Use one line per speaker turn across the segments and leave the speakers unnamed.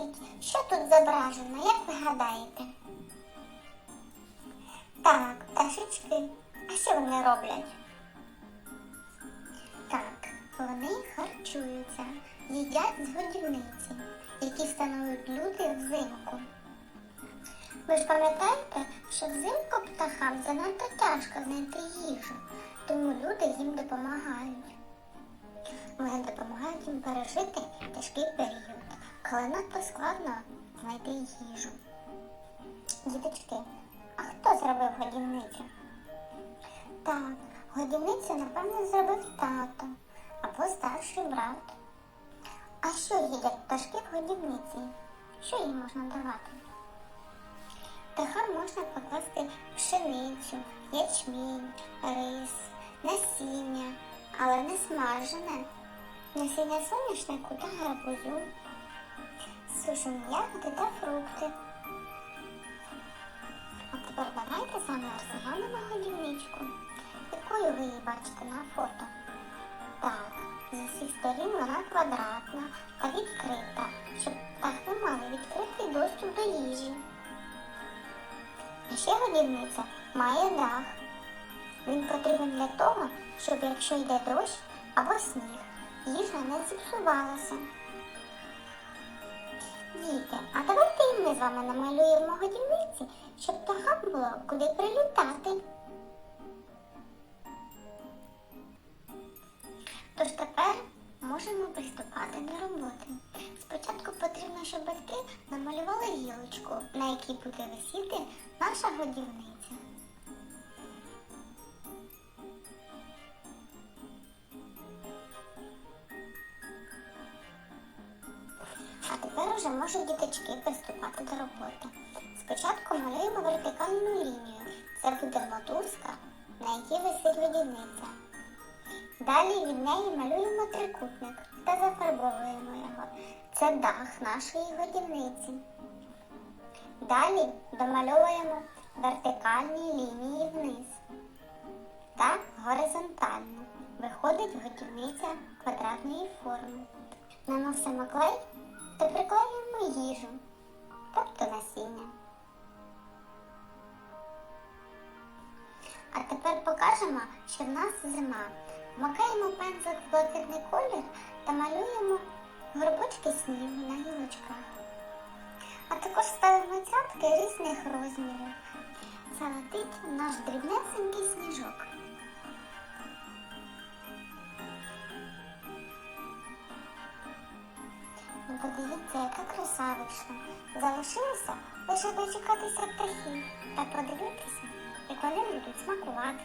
Скажіть, що тут зображено, як ви гадаєте? Так, пташечки. А що вони роблять? Так, вони харчуються, їдять з годівниці, які встановлюють люди взимку. Ви ж пам'ятаєте, що взимку птахам занадто тяжко знайти їжу, тому люди їм допомагають. Вони допомагають їм пережити тяжкий період, коли надто складно знайти їжу. Діточки, а хто зробив годівницю? Так, годівницю, напевно, зробив тато або старший брат. А що їдять пташки в годівниці? Що їм можна давати? Птахам можна покласти пшеницю, ячмінь, рис, насіння, але не смажене, насіння соняшнику та гарбузу, сушені ягоди та фрукти. А тепер давайте саме розглянемо годівничку. Якою ви її бачите на фото? Так, з усіх сторін вона квадратна та відкрита, щоб птахи мали відкритий доступ до їжі. А ще годівниця має дах. Він потрібен для того, щоб якщо йде дощ або сніг, їжа не зіпсувалася. Діти, а давайте і ми з вами намалюємо годівниці, щоб птахам було куди прилітати. Тож тепер можемо приступати до роботи. Спочатку потрібно, щоб батьки намалювали гілочку, на якій буде висіти наша годівниця. Тепер можуть діточки приступати до роботи. Спочатку малюємо вертикальну лінію. Це буде мотузка, на якій висить годівниця. Далі від неї малюємо трикутник та зафарбовуємо його. Це дах нашої годівниці. Далі домальовуємо вертикальні лінії вниз та горизонтально. Виходить годівниця квадратної форми. Наносимо клей та приклеюємо їжу, тобто насіння. А тепер покажемо, що в нас зима. Макаємо пензлик в блакитний колір та малюємо горбочки снігу на гілочках. А також ставимо цятки різних розмірів. Це летить наш дрібнесенький сніжок. Подивіться, яка краса. Залишилося лише дочекатися птахів та подивитися, як вони будуть смакувати.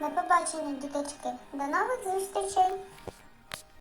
До побачення, діточки. До нових зустрічей!